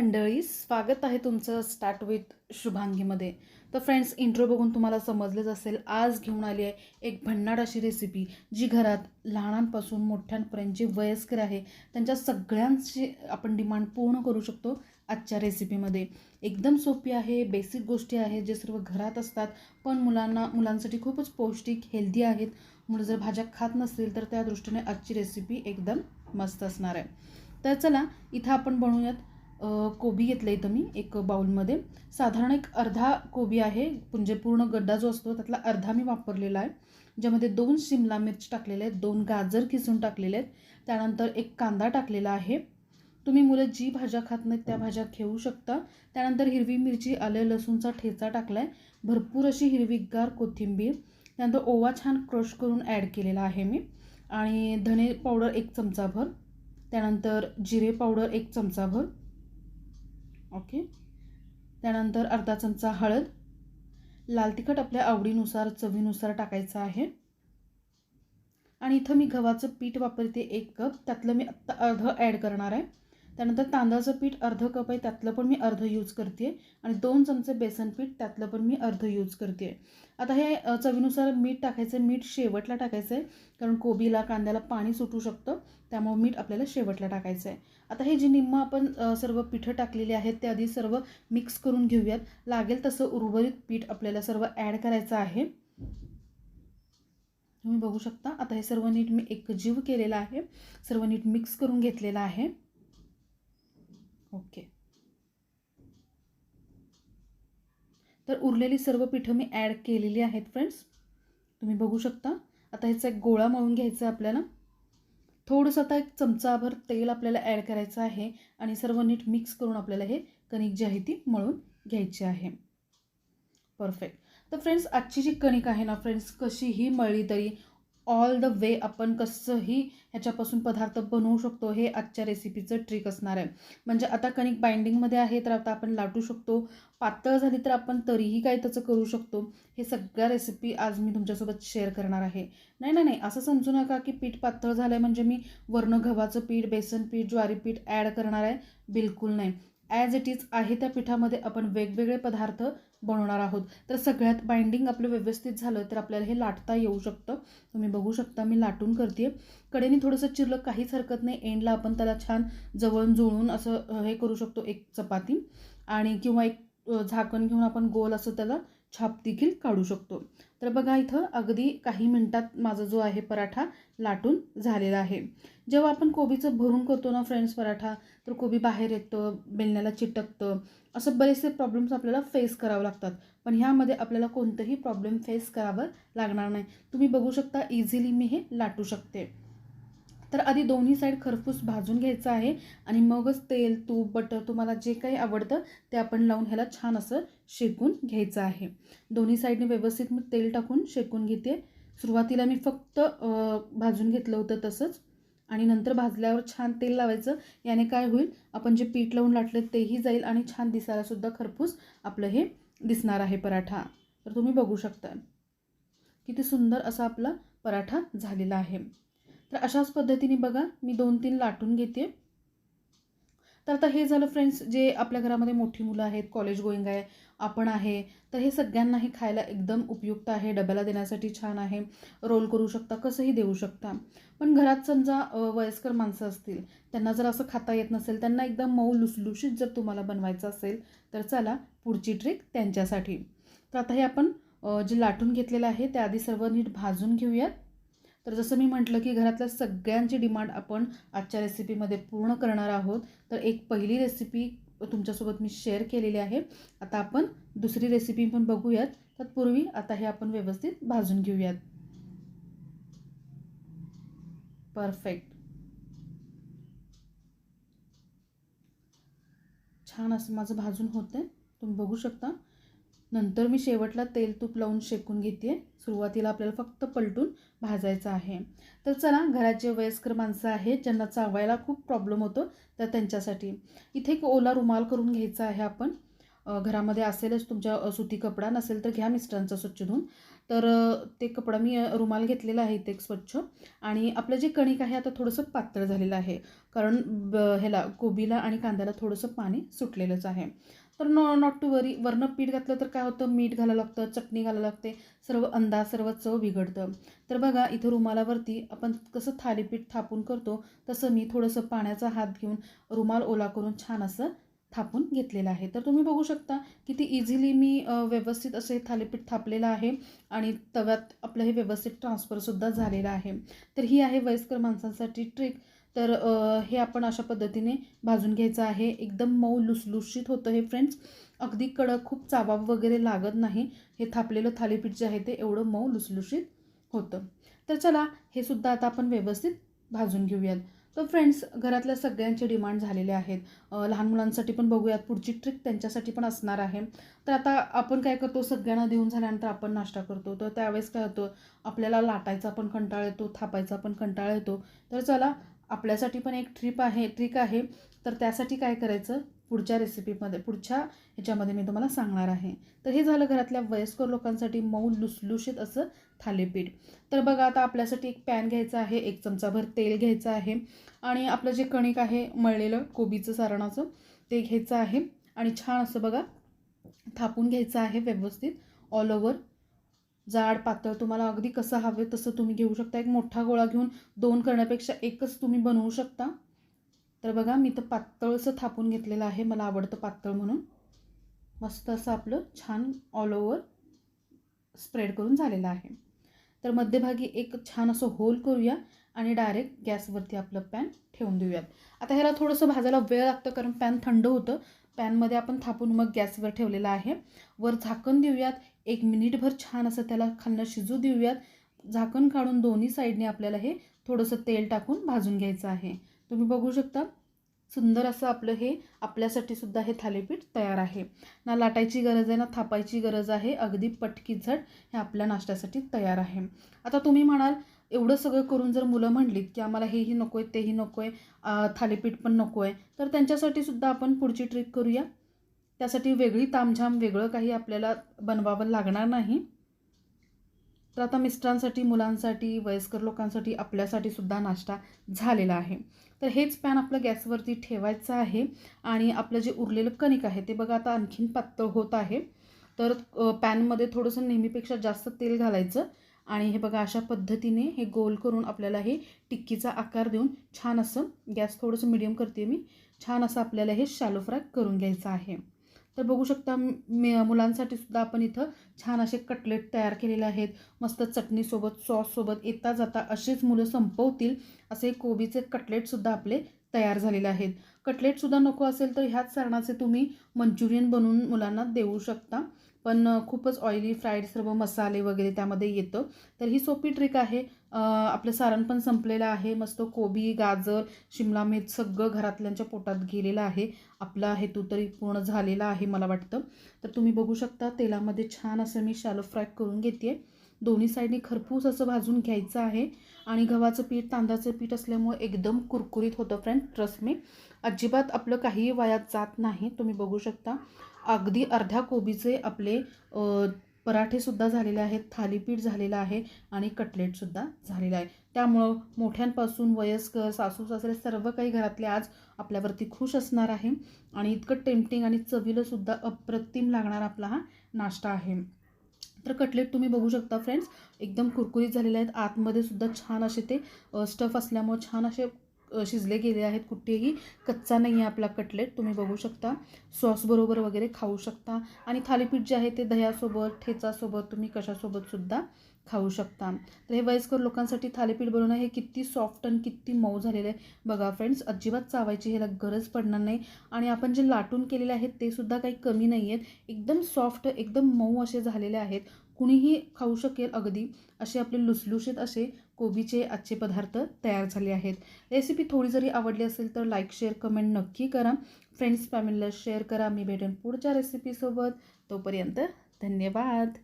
मंडळी स्वागत आहे तुमचं स्टार्ट विथ शुभांगीमध्ये. तर फ्रेंड्स इंट्रो बघून तुम्हाला समजलेच असेल आज घेऊन आली आहे एक भन्नाट अशी रेसिपी जी घरात लहानांपासून मोठ्यांपर्यंत जे वयस्कर आहे त्यांच्या सगळ्यांची आपण डिमांड पूर्ण करू शकतो आजच्या रेसिपीमध्ये एकदम सोपी आहे बेसिक गोष्टी आहेत जे सर्व घरात असतात पण मुलांना मुलांसाठी खूपच पौष्टिक हेल्दी आहेत. मुलं जर भाज्या खात नसतील तर त्या दृष्टीने आजची रेसिपी एकदम मस्त असणार आहे. तर चला इथं आपण बनवूयात कोबी घेतलं इथं मी एक बाउलमध्ये. साधारण एक अर्धा कोबी आहे म्हणजे पूर्ण गड्डा जो असतो त्यातला अर्धा मी वापरलेला आहे. ज्यामध्ये दोन शिमला मिरची टाकलेले आहेत दोन गाजर किसून टाकलेले आहेत. त्यानंतर एक कांदा टाकलेला आहे. तुम्ही मुलं जी भाज्या खात नाहीत त्या भाज्या घेऊ शकता. त्यानंतर हिरवी मिरची आले लसूणचा ठेचा टाकला आहे भरपूर अशी हिरवीगार कोथिंबीर. त्यानंतर ओवा छान क्रश करून ॲड केलेला आहे मी. आणि धने पावडर एक चमचाभर. त्यानंतर जिरे पावडर एक चमचाभर. ओके? त्यानंतर अर्धा चमचा हळद. लाल तिखट आपल्या आवडीनुसार चवीनुसार टाकायचं आहे. आणि इथं मी गव्हाचं पीठ वापरते एक कप. त्यातलं मी आत्ता अर्धं ॲड करणार आहे. त्यानंतर तांदळाचं पीठ अर्ध कप आहे त्यातलं पण मी अर्ध यूज करते. आणि दोन चमचे बेसन पीठ त्यातलं पण मी अर्ध यूज करते. आता हे चवीनुसार मीठ टाकायचं आहे मीठ शेवटला टाकायचं आहे कारण कोबीला कांद्याला पाणी सुटू शकतं. त्यामुळे मीठ आपल्याला शेवटला टाकायचं आहे आता हे जे निम्म आपण सर्व पिठं टाकलेली आहेत ते आधी सर्व मिक्स करून घेऊयात. लागेल तसं उर्वरित पीठ आपल्याला सर्व ॲड करायचं आहे. तुम्ही बघू शकता. आता हे सर्व नीट मी एकजीव केलेलं आहे. सर्व नीट मिक्स करून घेतलेलं आहे. ओके. तर उरलेली सर्व पिठं मी ॲड केलेली आहेत फ्रेंड्स तुम्ही बघू शकता. आता ह्याचा एक गोळा मळून घ्यायचा आहे आपल्याला. थोडंसं आता एक चमचाभर तेल आपल्याला ॲड करायचं आहे आणि सर्व नीट मिक्स करून आपल्याला हे कणिक जी आहे ती मळून घ्यायची आहे. परफेक्ट तर फ्रेंड्स आजची जी कणिक आहे ना फ्रेंड्स कशीही मळली तरी ऑल द वे आपण कसंही ह्याच्यापासून पदार्थ बनवू शकतो हे आजच्या रेसिपीचं ट्रिक असणार आहे. म्हणजे आता कणिक बाइंडिंगमध्ये आहे तर आता आपण लाटू शकतो. पातळ झाली तर आपण तरीही काय त्याचं करू शकतो. हे सगळ्या रेसिपी आज मी तुमच्यासोबत शेअर करणार आहे. नाही नाही नाही असं समजू नका की पीठ पातळ झालं आहे म्हणजे मी वर्ण गव्हाचं पीठ बेसन पीठ ज्वारी पीठ ॲड करणार आहे. बिलकुल नाही. ॲज इट इज आहे त्या पिठामध्ये आपण वेगवेगळे पदार्थ बनवणार आहोत. तर सगळ्यात बाइंडिंग आपलं व्यवस्थित झालं तर आपल्याला हे लाटता येऊ शकतं. तुम्ही बघू शकता मी लाटून करते कडेने थोडंसं चिरलं काहीच हरकत नाही. एंडला आपण त्याला छान जवळून जुळून असं हे करू शकतो एक चपाती. आणि किंवा एक झाकण घेऊन आपण गोल असं त्याला छाप देखील काढू शकतो. तर बघा इथं अगदी काही मिनटात माझा जो आहे पराठा लाटून झालेला आहे. जेव्हा आपण कोबीचं भरून करतो ना फ्रेंड्स पराठा तर कोबी बाहेर येतं बेलण्याला चिटकतं. असं बरेचसे प्रॉब्लेम्स आपल्याला फेस करावं लागतात. पण ह्यामध्ये आपल्याला कोणतंही प्रॉब्लेम फेस करावं लागणार नाही. तुम्ही बघू शकता इझिली मी हे लाटू शकते. तर आधी दोन्ही साईड खरपूस भाजून घ्यायचं आहे आणि मगच तेल तूप बटर तुम्हाला जे काही आवडतं ते आपण लावून ह्याला छान असं शेकून घ्यायचं आहे. दोन्ही साईडने व्यवस्थित मी तेल टाकून शेकून घेते. सुरुवातीला मी फक्त भाजून घेतलं होतं तसंच आणि नंतर भाजल्यावर छान तेल लावायचं. याने काय होईल आपण जे पीठ लावून लाटलं तेही जाईल आणि छान दिसायलासुद्धा खरफूस खरपूस आपलं हे दिसणार आहे पराठा. तर तुम्ही बघू शकता किती सुंदर असा आपला पराठा झालेला आहे. तर अशाच पद्धतीने बघा मी दोन तीन लाटून घेते. तर आता हे झालं फ्रेंड्स जे आपल्या घरामध्ये मोठी मुलं आहेत कॉलेज गोईंग आहे आपण आहे तर हे सगळ्यांना हे खायला एकदम उपयुक्त आहे डब्याला देण्यासाठी छान आहे रोल करू शकता कसंही देऊ शकता. पण घरात समजा वयस्कर माणसं असतील त्यांना जर असं खाता येत नसेल त्यांना एकदम मऊ लुसलुशीत जर तुम्हाला बनवायचं असेल तर चला पुढची ट्रिक त्यांच्यासाठी. तर आता हे आपण जे लाटून घेतलेलं आहे त्याआधी आधी सर्व नीट भाजून घेऊयात. तर जसं मी म्हटलं की घरातल्या सगळ्यांची डिमांड आपण आजच्या रेसिपीमध्ये पूर्ण करणार आहोत तर एक पहिली रेसिपी तुमच्यासोबत मी शेअर केलेली आहे. आता आपण दुसरी रेसिपी पण बघूयात. तत्पूर्वी आता हे आपण व्यवस्थित भाजून घेऊयात. परफेक्ट. छान असं माझं भाजून होतं तुम्ही बघू शकता. नंतर मी शेवटला तेल तूप लावून शेकून घेते सुरुवातीला आपल्याला फक्त पलटून भाजायचं आहे. तर चला घरात जे वयस्कर माणसं आहेत ज्यांना चावायला खूप प्रॉब्लेम होतो तर त्यांच्यासाठी. इथे एक ओला रुमाल करून घ्यायचा आहे आपण. घरामध्ये असेलच तुमच्या सुती कपडा नसेल तर घ्या मिस्टरांचा स्वच्छ धुवून. तर ते कपडा मी रुमाल घेतलेला आहे इथे एक स्वच्छ. आणि आपलं जे कणिक आहे आता थोडंसं पातळ झालेलं आहे. कारण ब ह्याला कोबीला आणि कांद्याला थोडंसं पाणी सुटलेलंच आहे. तर नॉ नॉट टू वरी वरनं पीठ घातलं तर काय होतं? मीठ घालायला लागतं चटणी घालायला लागते. सर्व अंदाज सर्व चव बिघडतं. तर बघा इथं रुमालावरती आपण कसं थालीपीठ थापून करतो तसं मी थोडंसं पाण्याचा हात घेऊन रुमाल ओला करून छान असं थापून घेतलेलं आहे. तर तुम्ही बघू शकता किती इझिली मी व्यवस्थित व्यवस्थित असे थालीपीठ थापलेलं आहे आणि तव्यात आपलं हे व्यवस्थित ट्रान्सफरसुद्धा झालेलं आहे. तर ही आहे वयस्कर माणसांसाठी ट्रिक तर हे आपण अशा पद्धतीने भाजून घ्यायचं आहे. एकदम मऊ लुसलुशीत होतं हे फ्रेंड्स अगदी कडक खूप चाबाब वगैरे लागत नाही. हे थापलेलं थालीपीठ जे आहे ते एवढं मऊ लुसलुशीत होतं. तर चला हे सुद्धा आता आपण व्यवस्थित भाजून घेऊयात. तर फ्रेंड्स घरातल्या सगळ्यांचे डिमांड झालेले आहेत. लहान मुलांसाठी पण बघूयात. पुढची ट्रिक त्यांच्यासाठी पण असणार आहे. तर आता आपण काय करतो? सगळ्यांना देऊन झाल्यानंतर आपण नाश्ता करतो. तर त्यावेळेस काय होतं? आपल्याला लाटायचा पण कंटाळ येतो थापायचा पण कंटाळा येतो. तर चला आपल्यासाठी पण एक ट्रिप आहे ट्रिक आहे. तर त्यासाठी काय करायचं? पुढच्या रेसिपीमध्ये पुढच्या ह्याच्यामध्ये मी तुम्हाला सांगणार आहे. तर हे झालं घरातल्या वयस्कर लोकांसाठी मऊ लुसलुशीत असं थालीपीठ. तर बघा आता आपल्यासाठी एक पॅन घ्यायचा आहे एक चमचाभर तेल घ्यायचं आहे. आणि आपलं जे कणिक आहे मळलेलं कोबीचं सारणाचं ते घ्यायचं आहे. आणि छान असं बघा थापून घ्यायचं आहे व्यवस्थित ऑल ओव्हर जाड पातळ तुम्हाला अगदी कसं हवे तसं तुम्ही घेऊ शकता. एक मोठा गोळा घेऊन दोन करण्यापेक्षा एकच तुम्ही बनवू शकता. तर बघा मी तर पातळचं थापून घेतलेलं आहे मला आवडतं पातळ म्हणून. मस्त असं आपलं छान ऑल ओव्हर स्प्रेड करून झालेलं आहे. तर मध्यभागी एक छान असं होल करूया आणि डायरेक्ट गॅसवरती आपलं पॅन ठेवून देऊयात. आता ह्याला थोडंसं भाजायला वेळ लागतं कारण पॅन थंड होतं. पॅनमध्ये आपण थापून मग गॅसवर ठेवलेला आहे. वर झाकण देऊयात. एक मिनिटभर छान असं त्याला खालनं शिजू देऊयात. झाकण काढून दोन्ही साईडने आपल्याला हे थोडंसं तेल टाकून भाजून घ्यायचं आहे. तुम्ही बघू शकता सुंदर असं आपलं हे आपल्यासाठी सुद्धा हे थालीपीठ तयार आहे. ना लाटायची गरज आहे ना थापायची गरज आहे. अगदी पटकी झट हे आपल्या नाश्त्यासाठी तयार आहे. आता तुम्ही म्हणाल एवढं सगळं करून जर मुलं म्हणलीत की आम्हाला हेही नको आहे तेही नको आहे थालीपीठ पण नको आहे तर त्यांच्यासाठी सुद्धा आपण पुढची ट्रिक करूया. त्यासाठी वेगळी तामझाम वेगळं काही आपल्याला बनवावं लागणार नाही. तर आता मिस्टरांसाठी मुलांसाठी वयस्कर लोकांसाठी आपल्यासाठी सुद्धा नाश्ता झालेला आहे. तर हेच पॅन आपलं गॅसवरती ठेवायचं आहे आणि आपलं जे उरलेलं कणिक आहे ते बघा आता आणखीन पातळ होत आहे. तर पॅनमध्ये थोडंसं नेहमीपेक्षा जास्त तेल घालायचं. आणि हे बघा अशा पद्धतीने हे गोल करून आपल्याला हे टिक्कीचा आकार देऊन छान असं गॅस थोडंसं मिडियम करते मी. छान असं आपल्याला हे शॅलो फ्राय करून घ्यायचं आहे. तर बघू शकता मी मुलांसाठी सुद्धा आपण इथं छान असे कटलेट तयार केलेले आहेत. मस्त चटणीसोबत सॉससोबत येता जाता असेच मुलं संपवतील असे कोबीचे कटलेटसुद्धा आपले तयार झालेले आहेत. कटलेटसुद्धा नको असेल तर ह्याच सारणाचे तुम्ही मंचुरियन बनवून मुलांना देऊ शकता. पण खूपच ऑइली फ्राईड सर्व मसाले वगैरे त्यामध्ये येतं. तर ही सोपी ट्रिक आहे. आपलं सारण पण संपलेलं आहे. मस्त कोबी गाजर शिमला मिर्च सगळं घरातल्यांच्या पोटात गेलेलं आहे. आपला हेतू तरी पूर्ण झालेला आहे मला वाटतं. तर तुम्ही बघू शकता तेलामध्ये छान असं मी शॅलो फ्राय करून घेते दोन्ही साईडनी खरपूस असं भाजून घ्यायचं आहे. आणि गव्हाचं पीठ तांदळाचं पीठ असल्यामुळे एकदम कुरकुरीत होतं फ्रेंड ट्रस्ट मी अजिबात आपलं काहीही वायात जात नाही. तुम्ही बघू शकता. अगदी अर्ध्या कोबीचे आपले पराठेसुद्धा झालेले आहेत थालीपीठ झालेलं आहे आणि कटलेटसुद्धा झालेलं आहे. त्यामुळं मोठ्यांपासून वयस्कर सासू सासरे सर्व काही घरातले आज आपल्यावरती खुश असणार आहे आणि इतकं टेम्पटिंग आणि चवीलासुद्धा अप्रतिम लागणारा आपला हा नाश्ता आहे. तर कटलेट तुम्ही बघू शकता फ्रेंड्स एकदम कुरकुरीत झालेले आहेत. आतमध्ये सुद्धा छान असे ते स्टफ असल्यामुळे छान असे शिजले गेले आहेत कुठेही. कच्चा नाही आहे आपला कटलेट तुम्ही बघू शकता. सॉसबरोबर वगैरे खाऊ शकता. आणि थालीपीठ जे आहे ते दह्यासोबत ठेचासोबत तुम्ही कशासोबतसुद्धा खाऊ शकता. तर हे वयस्कर लोकांसाठी थालीपीठ बनवणं हे किती सॉफ्ट आणि किती मऊ झालेलं आहे. बघा फ्रेंड्स अजिबात चावायची ह्याला गरज पडणार नाही. आणि आपण जे लाटून केलेले आहेत ते सुद्धा काही कमी नाही आहेत. एकदम सॉफ्ट एकदम मऊ असे झालेले आहेत. कुणीही खाऊ शकेल अगदी. असे आपले लुसलुशीत असे कोबीचे आजचे पदार्थ तयार झाले आहेत. रेसिपी थोडी जरी आवडली असेल तर लाईक शेअर कमेंट नक्की करा. फ्रेंड्स फॅमिलीला शेअर करा. मी भेटेन पुढच्या रेसिपीसोबत तोपर्यंत धन्यवाद.